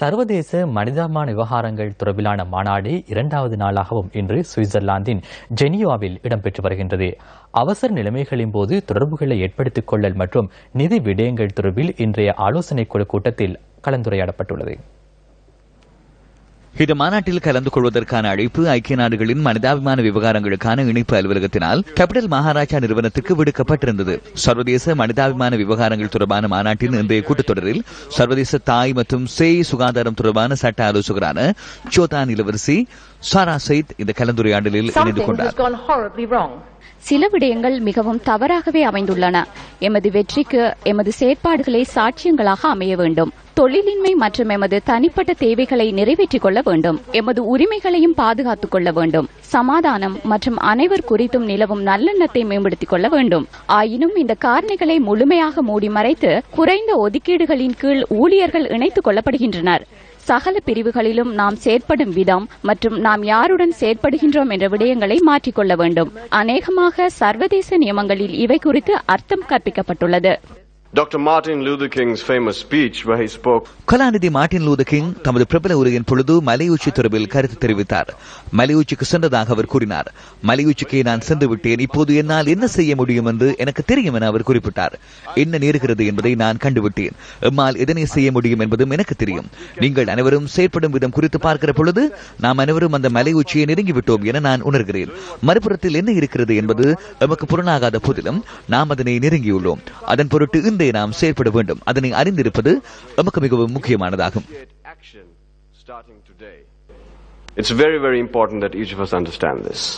சர்வதேச மனிதாபிமான விவகாரங்கள் தொடர்பிலான மாநாடு இரண்டாவது நாளாகவும் இன்று சுவிட்சர்லாந்தின் ஜெனியாவில் இடம்பெற்று வருகின்றது. அவசர நிலைமைகளின் போது தொடர்புகளை ஏற்படுத்திக் கொள்ளல் மற்றும் நிதி விடயங்கள் தொடர்பில் இன்றைய ஆலோசனைக் குழு கூட்டத்தில் கலந்துரையாடப்பட்டுள்ளது. இந்த மாநாட்டில் கலந்து கொள்வதற்கான அழைப்பு ஐக்கிய நாடுகளின் மனிதாபிமான விவகாரங்களுக்கான இணைப்பு அலுவலகத்தினால் கேபிட்டல் மகாராஜா நிறுவனத்துக்கு விடுக்கப்பட்டிருந்தது. சர்வதேச மனிதாபிமான விவகாரங்கள் தொடர்பான மாநாட்டின் இன்றைய கூட்டத்தொடரில் சர்வதேச தாய் மற்றும் சேய் சுகாதாரம் தொடர்பான சட்ட ஆலோசகரான சோதான் இளவரசி சாரா சயித் இந்த கலந்துரையாடலில் இணைந்து கொண்டார். சில விடயங்கள் மிகவும் தவறாகவே அமைந்துள்ளன. எமது வெற்றிக்கு எமது செயற்பாடுகளே சாட்சியங்களாக அமைய வேண்டும். தொழிலின்மை மற்றும் எமது தனிப்பட்ட தேவைகளை நிறைவேற்றிக் கொள்ள வேண்டும். எமது உரிமைகளையும் பாதுகாத்துக் கொள்ள வேண்டும். சமாதானம் மற்றும் அனைவர் குறித்தும் நிலவும் நல்லெண்ணத்தை மேம்படுத்திக் கொள்ள வேண்டும். ஆயினும் இந்த காரணிகளை முழுமையாக மூடி மறைத்து குறைந்த ஒதுக்கீடுகளின் கீழ் ஊழியர்கள் இணைத்துக் கொள்ளப்படுகின்றனர். சகல பிரிவுகளிலும் நாம் செயற்படும் விதம் மற்றும் நாம் யாருடன் செயற்படுகின்றோம் என்ற விடயங்களை மாற்றிக்கொள்ள வேண்டும். அநேகமாக சர்வதேச நியமங்களில் இவை குறித்து அர்த்தம் கற்பிக்கப்பட்டுள்ளது. Doctor Martin Luther King's famous speech where he spoke கலாநிதி மார்டின் லூதர் கிங் தமது பிரபல உரையின் பொழுது மலையுச்சி தொடர்பில் கருத்து தெரிவித்தார். மலையுச்சிக்கு சென்றதாக அவர் கூறினார். மலையுச்சிக்கு நான் சென்று விட்டேன். இப்போது என்னால் என்ன செய்ய முடியும் என்று எனக்கு தெரியும் என அவர் குறிப்பிட்டார். என்ன நேருகிறது என்பதை நான் கண்டுவிட்டேன். எம்மால் எதனை செய்ய முடியும் என்பதும் எனக்கு தெரியும். நீங்கள் அனைவரும் செயற்படும் விதம் குறித்து பார்க்கிற பொழுது நாம் அனைவரும் அந்த மலை உச்சியை நெருங்கிவிட்டோம் என நான் உணர்கிறேன். மறுபுறத்தில் என்ன இருக்கிறது என்பது எமக்கு புலனாகாத போதிலும் நாம் அதனை நெருங்கியுள்ளோம். அதன் பொருட்டு இந்த இன்றைய நாம் செயற்பட வேண்டும் அதனை அறிந்திருப்பது நமக்கு மிகவும் முக்கியமானதாகும். It's very, very important that each of us understand this.